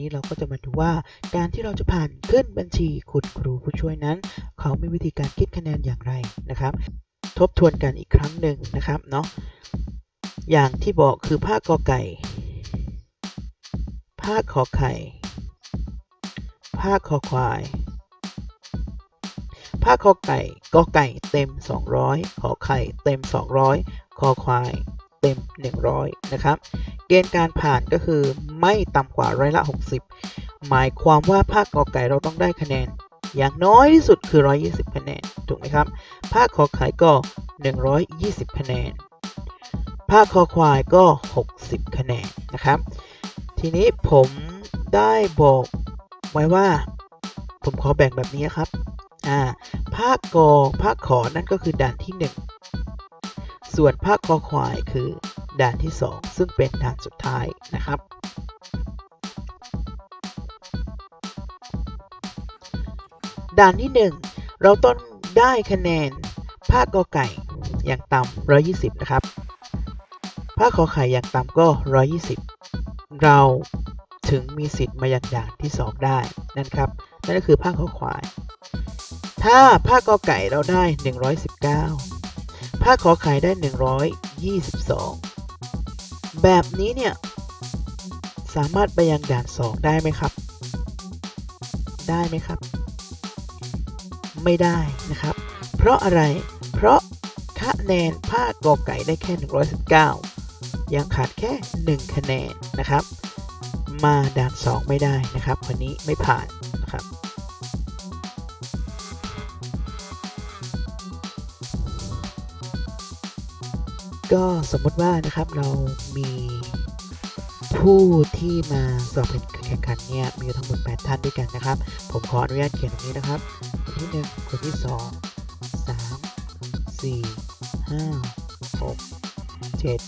นี้เราก็จะมาดูว่าการที่เราจะผ่านขึ้นบัญชีคุณครูผู้ช่วยนั้น เขามีวิธีการคิดคะแนนอย่างไรนะครับ ทบทวนกันอีกครั้งหนึ่งนะครับเนาะอย่างที่บอกคือภาคกอไก่ ภาคขอไข่ ภาคคอควาย ภาคขอไก่กอไก่เต็ม 200 ขอไข่เต็ม 200 คอควายเต็ม 100 นะครับ เกณฑ์การผ่านก็คือไม่ต่ำกว่าร้อยละ 60 หมายความว่าภาคกอไก่เราต้องได้คะแนน อย่างน้อยที่สุดคือ 120 คะแนน ถูกไหมครับ ภาคขอไข่ก็ 120 คะแนน ภาคคอควายก็ 60 คะแนนนะครับ ทีนี้ผมได้บอกไว้ว่า ผมขอแบ่งแบบนี้ครับ อ่า ภาคกอภาคขอนั่นก็คือด่านที่ 1 ส่วนภาคคอควายคือด่านที่ 2 ซึ่งเป็นด่านสุดท้ายนะครับ ด่านที่ 1 เราต้องได้คะแนนภาคกอไก่อย่างต่ำ120 นะครับ ภาคขอไข่อย่างต่ำก็ 120 เราถึงมีสิทธิ์มายังด่านที่ 2 ได้นั่นครับนั่นก็คือภาคขอควาย ถ้าภาคกอไก่เราได้ 119 ภาขอไข่ได้ 122 แบบนี้เนี่ย สามารถไปยังด่าน 2 ได้ไหมครับ ได้ไหมครับ ไม่ได้นะครับ เพราะอะไร เพราะคะแนนภาคกอไก่ได้แค่ 119 ยังขาดแค่ 1 คะแนนนะครับ มาด่าน 2 ไม่ได้นะครับคนนี้ไม่ผ่าน ก็สมมติว่านะครับเรามีผู้ที่มาสอบเป็นแข่งขันเนี่ยมีทั้งหมด8ท่านด้วยกันนะครับ ผมขออนุญาตเขียนตรงนี้นะครับ คนที่ 1 คนที่ 2 3 4 5 6 7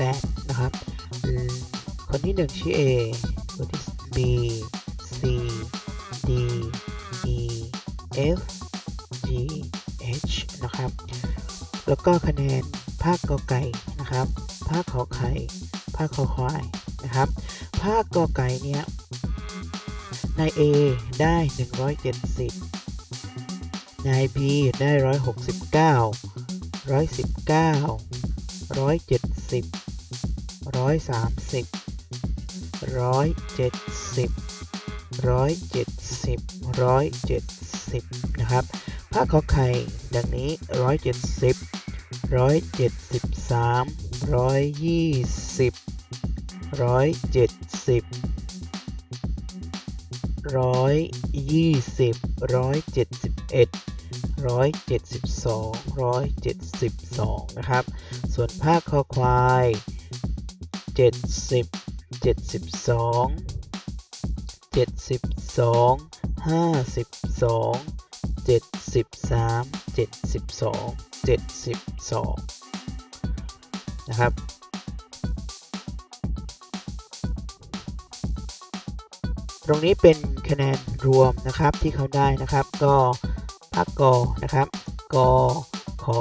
8 นะครับ คนที่ 1 ชื่อ A คนที่ B C D E F G H นะครับ แล้วก็คะแนนภาคกอไก่นะครับ ภาคขอไข่ ภาคคอควายนะครับ ภาคกอไก่เนี่ยนาย A ได้ 170 นาย B ได้ 169 119 170 130 170 170 170 นะครับ ภาคขอไข่ ดังนี้ 170 173 120 170 120 171 172 172นะครับ ส่วนภาคคอควาย70 72 72 52 73 72 72นะครับ ตรงนี้เป็นคะแนนรวมนะครับที่เขาได้นะครับ ก็ภาคกอนะครับกอขอ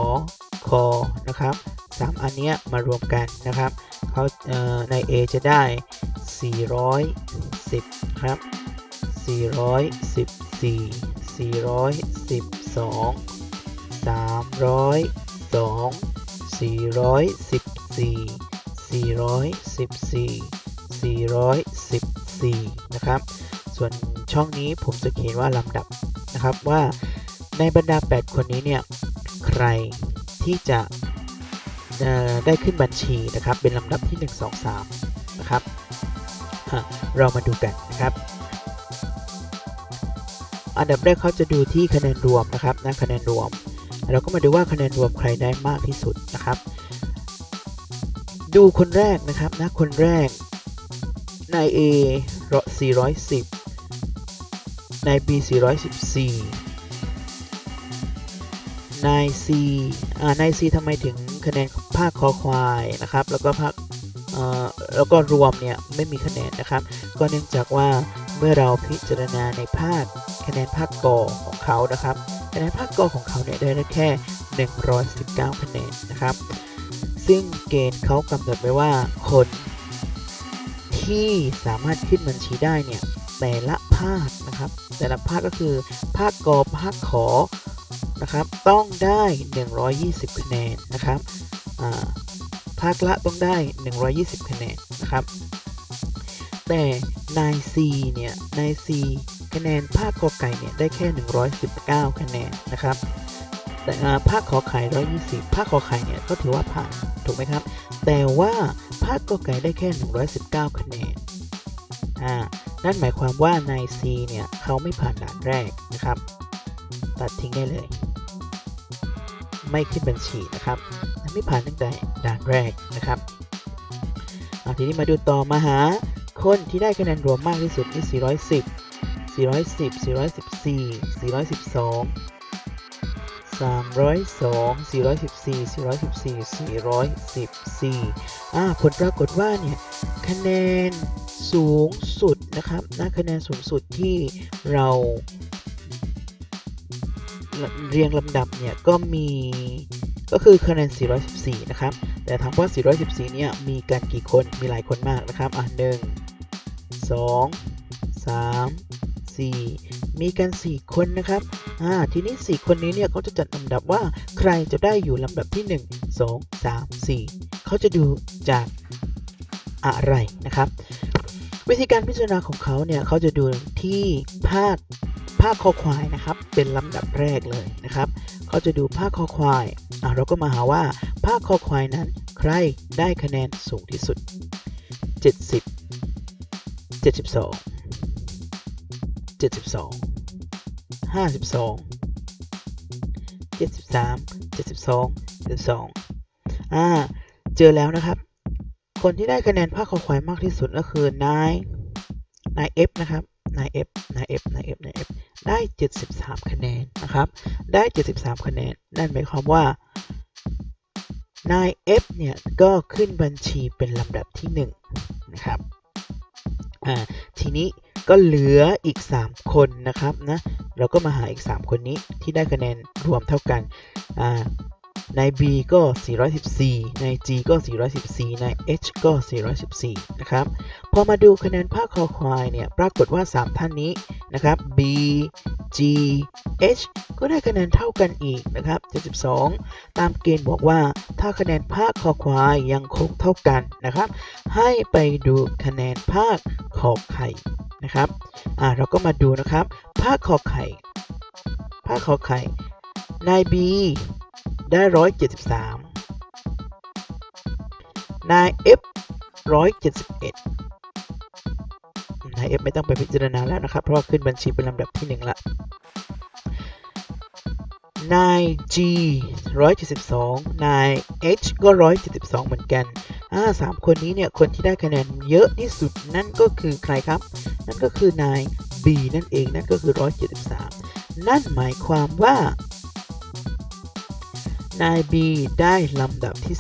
คอนะครับสามอันเนี้ยมารวมกันนะครับเขาเอ่อใน A จะได้ 410 ครับ 414 412 302 414 414 415นะครับ ส่วนช่องนี้ผมจะเขียนว่าลำดับนะครับว่าในบรรดา 8 คนนี้เนี่ยใครที่จะได้ขึ้นบัญชีนะครับ เป็นลำดับที่ 1 2 3 นะครับ เรามาดูกันนะครับ อันดับแรกเขาจะดูที่คะแนนรวมนะครับนะคะแนนรวม เราก็มาดูว่าคะแนนรวมใครได้มากที่สุดนะครับ ดูคนแรกนะครับนะคนแรก นาย A 410 นาย B 414 นาย C อ่านาย C ทำไมถึงคะแนนภาคคอควายนะครับ แล้วก็ภาคเอแล้วก็รวมเนี่ยไม่มีคะแนนนะครับ ก็เนื่องจากว่า เมื่อเราพิจารณาในภาคคะแนนภาคกอของเขานะครับ คะแนนภาคกอของเขาเนี่ยได้แค่ 119 คะแนนนะครับ ซึ่งเกณฑ์เขากำหนดไว้ว่าคนที่สามารถขึ้นบัญชีได้เนี่ยแต่ละภาคนะครับ แต่ละภาคก็คือภาคกอภาคขอนะครับ ต้องได้ 120 คะแนนนะครับอ่าภาคละต้องได้ 120 คะแนนนะครับ แต่นาย C เนี่ย นาย C คะแนนภาคกอไก่เนี่ยได้แค่ 119 คะแนนนะครับ แต่ภาคขอไข่ 120 ภาคขอไข่เนี่ยก็ถือว่าผ่านถูกไหมครับ แต่ว่าภาคกอไก่ได้แค่ 119 คะแนน อ่า นั่นหมายความว่านาย C เนี่ยเขาไม่ผ่านด่านแรกนะครับ ตัดทิ้งได้เลย ไม่ขึ้นบัญชีนะครับ ไม่ผ่านตั้งแต่ด่านแรกนะครับทีนี้มาดูต่อมาหา คนที่ได้คะแนนรวมมากที่สุดนี่410 410 414 412 302 414 414 414อ่าผลปรากฏว่าเนี่ยคะแนนสูงสุดนะครับนะคะแนนสูงสุดที่เราเรียงลำดับเนี่ยก็มีก็คือคะแนน 414 นะครับ แต่ถามว่า 414 เนี่ย มีกันกี่คน มีหลายคนมากนะครับ อะ1 2 3 4 มีกัน 4 คนนะครับ อ่า ทีนี้ 4 คนนี้เนี่ยเขาจะจัดลำดับว่าใครจะได้อยู่ลำดับที่ 1 2 3 4 เขาจะดูจากอะไรนะครับ วิธีการพิจารณาของเขาเนี่ยเขาจะดูที่ภาคภาคคอควายนะครับ เป็นลำดับแรกเลยนะครับเขาจะดูภาคคอควาย อะเราก็มาหาว่าภาคคอควายนั้น ใครได้คะแนนสูงที่สุด 70 72 72 52 73 72 72อ่า เจอแล้วนะครับ คนที่ได้คะแนนภาคคอควายมากที่สุดก็คือนาย นาย F นะครับ นาย F นาย F นาย F นาย F ได้ 73 คะแนนนะครับ ได้ 73 คะแนน นั่นหมายความว่านาย F เนี่ย ก็ขึ้นบัญชีเป็นลำดับที่ 1 นะครับ อ่าทีนี้ก็เหลืออีก 3 คนนะครับนะเราก็มาหาอีก 3 คนนี้ที่ได้คะแนนรวมเท่ากันอ่าใน B ก็ 414ใน G ก็ 414ใน H ก็ 414 นะครับ พอมาดูคะแนนภาคคอควายเนี่ย ปรากฏว่า 3 ท่านนี้นะครับ B G H ก็ได้คะแนนเท่ากันอีกนะครับ 72 ตามเกณฑ์บอกว่า ถ้าคะแนนภาคคอควายยังคงเท่ากันนะครับ ให้ไปดูคะแนนภาคขอไข่นะครับอ่าเราก็มาดูนะครับ ภาคขอไข่ ภาคขอไข่ นาย B ได้ 173 นาย F 171 นาย F ไม่ต้องไปพิจารณาแล้วนะครับ เพราะว่าขึ้นบัญชีเป็นลำดับที่ 1 ละนาย G 172นาย H ก็ 172 เหมือนกัน อ่าสามคนนี้เนี่ย คนที่ได้คะแนนเยอะที่สุดนั่นก็คือใครครับ นั่นก็คือนาย B นั่นเอง นั่นก็คือ 173 นั่นหมายความว่า นาย B ได้ลำดับที่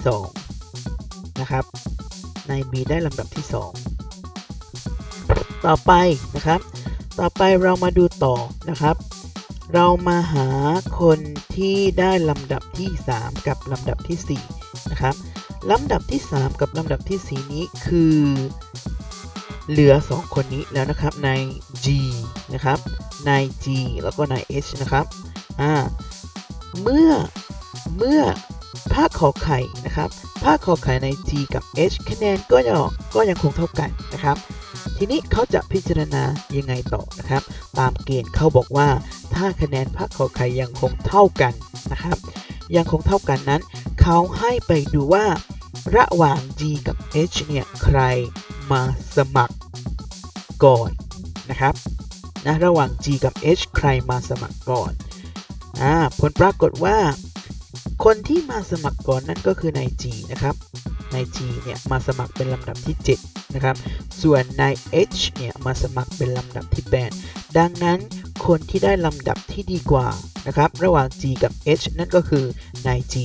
2 นะครับ นาย B ได้ลำดับที่ 2 ต่อไปนะครับ ต่อไปเรามาดูต่อนะครับ เรามาหาคนที่ได้ลำดับที่ 3 กับลำดับที่ 4 นะครับลำดับที่ 3 กับลำดับที่ 4 นี้คือ เหลือ 2 คนนี้แล้วนะครับใน G นะครับใน G แล้วก็ใน H นะครับอ่าเมื่อเมื่อาคขอไข่นะครับภาคขอไข่ใน G กับ H คะแนนก็ยังก็ยังคงเท่ากันนะครับ ทีนี้เขาจะพิจารณายังไงต่อนะครับ ตามเกณฑ์เขาบอกว่า ถ้าคะแนนภาคขอไข่ยังคงเท่ากันนะครับ ยังคงเท่ากันนั้น เขาให้ไปดูว่า ระหว่าง G กับ H เนี่ยใครมาสมัครก่อนนะครับนะระหว่าง G กับ H ใครมาสมัครก่อนอ่าผลปรากฏว่า คนที่มาสมัครก่อนนั่นก็คือนาย G นะครับนาย G เนี่ยมาสมัครเป็นลำดับที่ 7 นะครับ ส่วนนาย H เนี่ยมาสมัครเป็นลำดับที่ 8 ดังนั้นคนที่ได้ลำดับที่ดีกว่านะครับระหว่าง G กับ H นั่นก็คือนาย G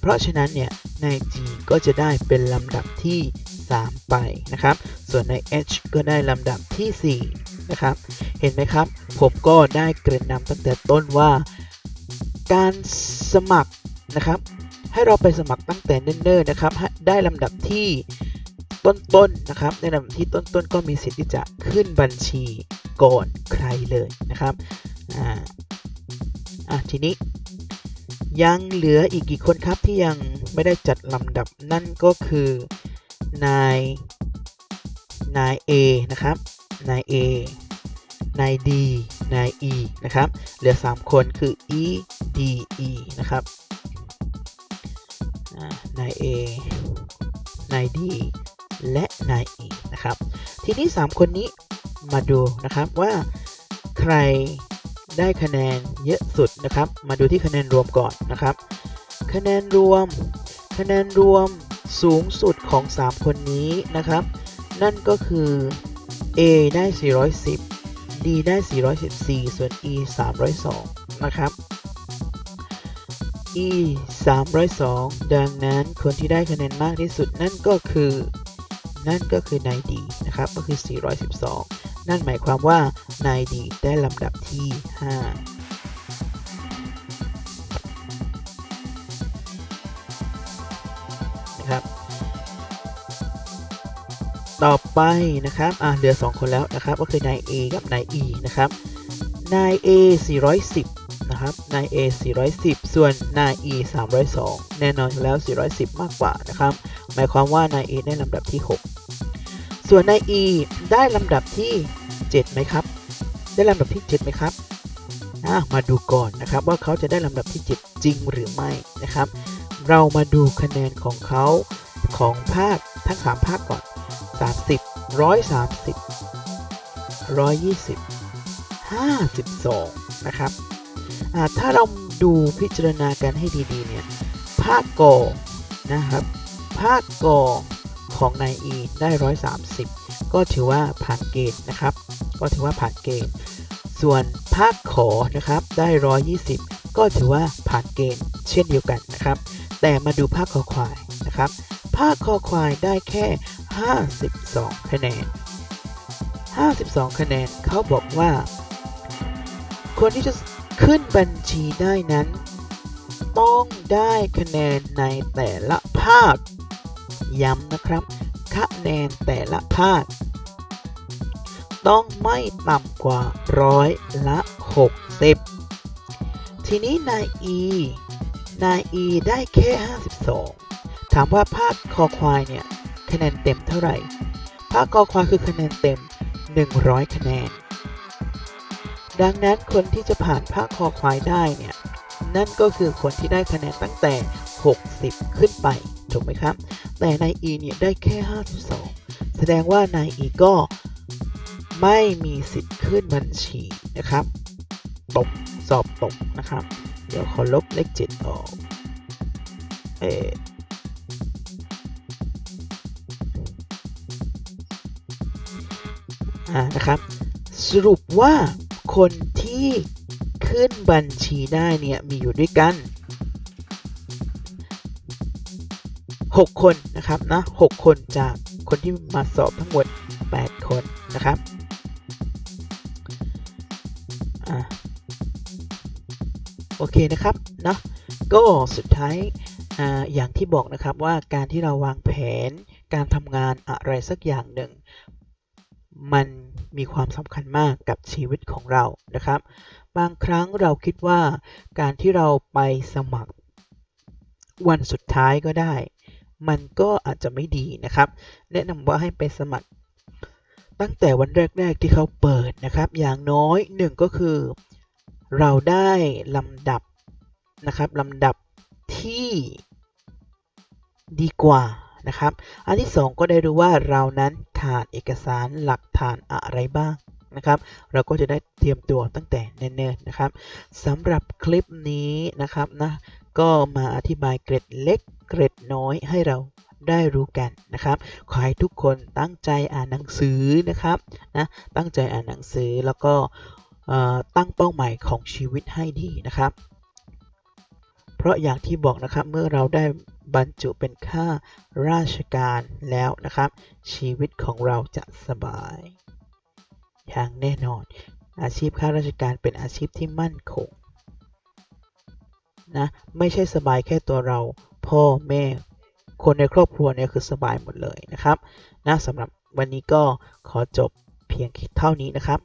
เพราะฉะนั้นเนี่ยนาย G ก็จะได้เป็นลำดับที่ 3 ไปนะครับ ส่วนนาย H ก็ได้ลำดับที่ 4 นะครับ เห็นไหมครับ ผมก็ได้เกริ่นนำตั้งแต่ต้นว่า การสมัคร นะครับ ให้เราไปสมัครตั้งแต่เนิ่นๆนะครับให้ได้ลำดับที่ต้นๆนะครับ ในลำดับที่ต้นๆก็มีสิทธิ์ที่จะขึ้นบัญชีก่อนใครเลยนะครับอ่าอะทีนี้ยังเหลืออีกกี่คนครับที่ยังไม่ได้จัดลำดับนั่นก็คือนายนาย A นะครับนาย A นาย D นาย E นะครับ เหลือ 3 คนคือ E D E นะครับ นาย A นาย D และนาย E นะครับ ทีนี้ 3 คนนี้มาดูนะครับว่าใครได้คะแนนเยอะสุดนะครับ มาดูที่คะแนนรวมก่อนนะครับ คะแนนรวม คะแนนรวมสูงสุดของ 3 คนนี้นะครับ นั่นก็คือ A ได้ 410 D ได้ 414 ส่วน E 302 นะครับ E 302 ดังนั้นคนที่ได้คะแนนมากที่สุดนั่นก็คือ นั่นก็คือนายดีนะครับ ก็คือ 412 นั่นหมายความว่านายดีได้ลำดับที่5นะครับต่อไปนะครับอ่าเหลือ 2 คนแล้วนะครับ ก็คือนาย A กับนาย E นะครับ นาย A 410 นะครับนาย A 410 ส่วนนาย E 302 แน่นอนแล้ว 410 มากกว่านะครับ หมายความว่านาย A ได้ลำดับที่ 6 ส่วนนาย E ได้ลำดับที่ 7 ไหมครับ ได้ลำดับที่ 7 ไหมครับมาดูก่อนนะครับว่าเขาจะได้ลำดับที่ 7 จริงหรือไม่นะครับ เรามาดูคะแนนของเขาของภาคทั้ง 3 ภาคก่อน 30 130 120 52 นะครับ ถ้าเราดูพิจารณากันให้ดีๆเนี่ยภาคกอนะครับภาคกอของนายอีได้ 130 ก็ถือว่าผ่านเกณฑ์นะครับ ก็ถือว่าผ่านเกณฑ์ ส่วนภาคขอนะครับได้ 120 ก็ถือว่าผ่านเกณฑ์เช่นเดียวกันนะครับ แต่มาดูภาคคอควายนะครับ ภาคคอควายได้แค่ 52 คะแนน 52 คะแนนเขาบอกว่า คนที่จะ ขึ้นบัญชีได้นั้น ต้องได้คะแนนในแต่ละภาค ย้ำนะครับ คะแนนแต่ละภาค ต้องไม่ต่ำกว่าร้อยละ 60 ทีนี้นาย E นาย E ได้แค่ 52 ถามว่าภาคคอควายเนี่ยคะแนนเต็มเท่าไหร่ ภาคคอควายคือคะแนนเต็ม 100 คะแนน ดังนั้นคนที่จะผ่านภาคคอควายได้เนี่ยนั่นก็คือคนที่ได้คะแนนตั้งแต่ 60 ขึ้นไปถูกไหมครับ แต่นาย E เนี่ยได้แค่ 52 แสดงว่านาย E ก็ไม่มีสิทธิ์ขึ้นบัญชีนะครับตกสอบตกนะครับ เดี๋ยวขอลบเลข7ออกเอออ่านะครับ สรุปว่า คนที่ขึ้นบัญชีได้เนี่ยมีอยู่ด้วยกัน 6 คนนะครับนะ6คนจากคนที่มาสอบทั้งหมด 8 คนนะครับอโอเคนะครับเนาะก็สุดท้ายออย่างที่บอกนะครับว่าการที่เราวางแผนการทำงานอะไรสักอย่างหนึ่ง มันมีความสำคัญมากกับชีวิตของเรานะครับ บางครั้งเราคิดว่าการที่เราไปสมัครวันสุดท้ายก็ได้ มันก็อาจจะไม่ดีนะครับ แนะนำว่าให้ไปสมัคร ตั้งแต่วันแรก ๆ ที่เขาเปิดนะครับ อย่างน้อยหนึ่งก็คือ เราได้ลำดับนะครับลำดับที่ดีกว่า นะครับ อันที่สองก็ได้รู้ว่าเรานั้นขาดเอกสารหลักฐานอะไรบ้างนะครับ เราก็จะได้เตรียมตัวตั้งแต่เนิ่นๆนะครับสำหรับคลิปนี้นะครับนะก็มาอธิบายเกร็ดเล็กเกร็ดน้อยให้เราได้รู้กันนะครับ ขอให้ทุกคนตั้งใจอ่านหนังสือนะครับนะตั้งใจอ่านหนังสือแล้วก็ตั้งเป้าหมายของชีวิตให้ดีนะครับ เพราะอย่างที่บอกนะครับเมื่อเราได้ บรรจุเป็นข้าราชการแล้วนะครับ ชีวิตของเราจะสบาย อย่างแน่นอน อาชีพข้าราชการเป็นอาชีพที่มั่นคงนะไม่ใช่สบายแค่ตัวเรา พ่อแม่คนในครอบครัวเนี่ยคือสบายหมดเลยนะครับนะสำหรับวันนี้ก็ขอจบเพียงเท่านี้นะครับ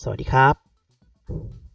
สวัสดีครับ